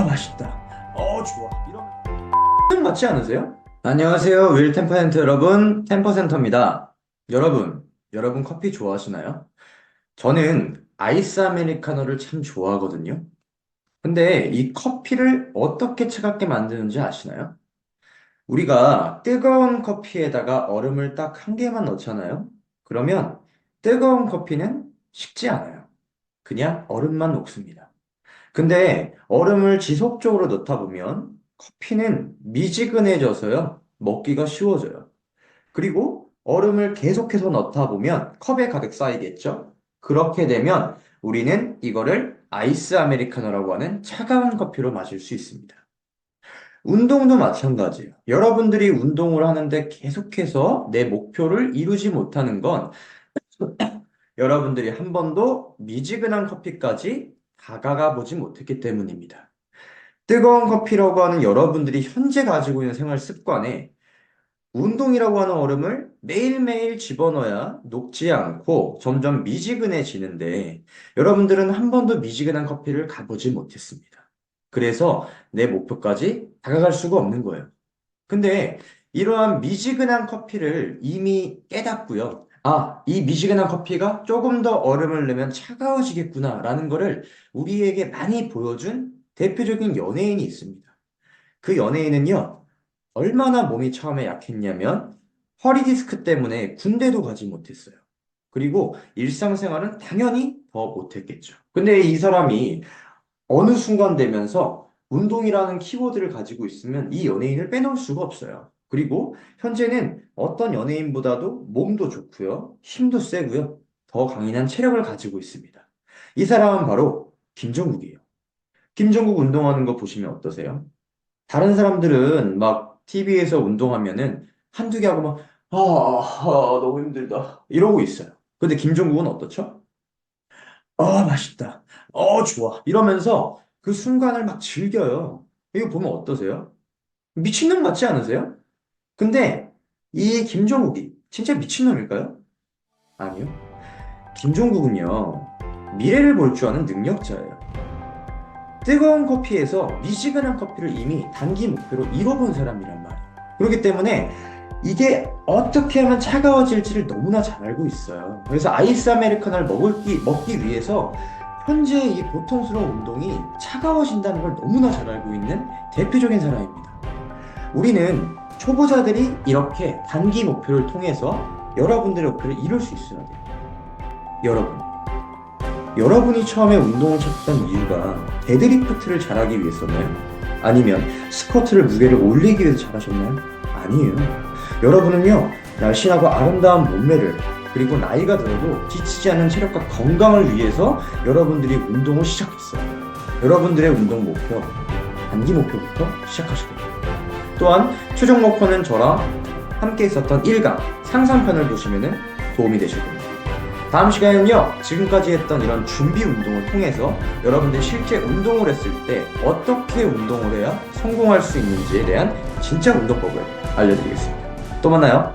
아 맛있다. 어 좋아. 이런 맞지 않으세요? 안녕하세요. 윌 템퍼센터 여러분, 템퍼센터입니다. 여러분, 여러분 커피 좋아하시나요? 저는 아이스 아메리카노를 참 좋아하거든요. 근데 이 커피를 어떻게 차갑게 만드는지 아시나요? 우리가 뜨거운 커피에다가 얼음을 딱 한 개만 넣잖아요? 그러면 뜨거운 커피는 식지 않아요. 그냥 얼음만 녹습니다. 근데 얼음을 지속적으로 넣다 보면 커피는 미지근해져서요, 먹기가 쉬워져요. 그리고 얼음을 계속해서 넣다 보면 컵에 가득 쌓이겠죠? 그렇게 되면 우리는 이거를 아이스 아메리카노라고 하는 차가운 커피로 마실 수 있습니다. 운동도 마찬가지예요. 여러분들이 운동을 하는데 계속해서 내 목표를 이루지 못하는 건 여러분들이 한 번도 미지근한 커피까지 다가가 보지 못했기 때문입니다. 뜨거운 커피라고 하는 여러분들이 현재 가지고 있는 생활 습관에 운동이라고 하는 얼음을 매일매일 집어넣어야 녹지 않고 점점 미지근해지는데 여러분들은 한 번도 미지근한 커피를 가보지 못했습니다. 그래서 내 목표까지 다가갈 수가 없는 거예요. 근데 이러한 미지근한 커피를 이미 깨닫고요. 아, 이 미지근한 커피가 조금 더 얼음을 넣으면 차가워지겠구나라는 거를 우리에게 많이 보여준 대표적인 연예인이 있습니다. 그 연예인은요, 얼마나 몸이 처음에 약했냐면 허리 디스크 때문에 군대도 가지 못했어요. 그리고 일상생활은 당연히 더 못했겠죠. 근데 이 사람이 어느 순간 되면서 운동이라는 키워드를 가지고 있으면 이 연예인을 빼놓을 수가 없어요. 그리고 현재는 어떤 연예인보다도 몸도 좋고요, 힘도 세고요, 더 강인한 체력을 가지고 있습니다. 이 사람은 바로 김정국이에요. 김정국 운동하는 거 보시면 어떠세요? 다른 사람들은 막 TV에서 운동하면은 한두 개 하고 막, 아, 아, 너무 힘들다. 이러고 있어요. 근데 김정국은 어떻죠? 아, 맛있다. 어, 좋아. 이러면서 그 순간을 막 즐겨요. 이거 보면 어떠세요? 미친놈 같지 않으세요? 근데 이 김종국이 진짜 미친놈일까요? 아니요. 김종국은요, 미래를 볼 줄 아는 능력자예요. 뜨거운 커피에서 미지근한 커피를 이미 단기 목표로 이뤄본 사람이란 말이에요. 그렇기 때문에 이게 어떻게 하면 차가워질지를 너무나 잘 알고 있어요. 그래서 아이스 아메리카노를 먹기, 먹기 위해서 현재 이 고통스러운 운동이 차가워진다는 걸 너무나 잘 알고 있는 대표적인 사람입니다. 우리는 초보자들이 이렇게 단기 목표를 통해서 여러분들의 목표를 이룰 수 있어야 돼요. 여러분, 여러분이 처음에 운동을 찾던 이유가 데드리프트를 잘하기 위해서나요? 아니면 스쿼트를 무게를 올리기 위해서 잘하셨나요? 아니에요. 여러분은요, 날씬하고 아름다운 몸매를 그리고 나이가 들어도 지치지 않는 체력과 건강을 위해서 여러분들이 운동을 시작했어요. 여러분들의 운동 목표, 단기 목표부터 시작하셔야 됩니다. 또한 최종 목표는 저랑 함께 있었던 1강 상상편을 보시면 도움이 되실 겁니다. 다음 시간에는요, 지금까지 했던 이런 준비 운동을 통해서 여러분들이 실제 운동을 했을 때 어떻게 운동을 해야 성공할 수 있는지에 대한 진짜 운동법을 알려드리겠습니다. 또 만나요.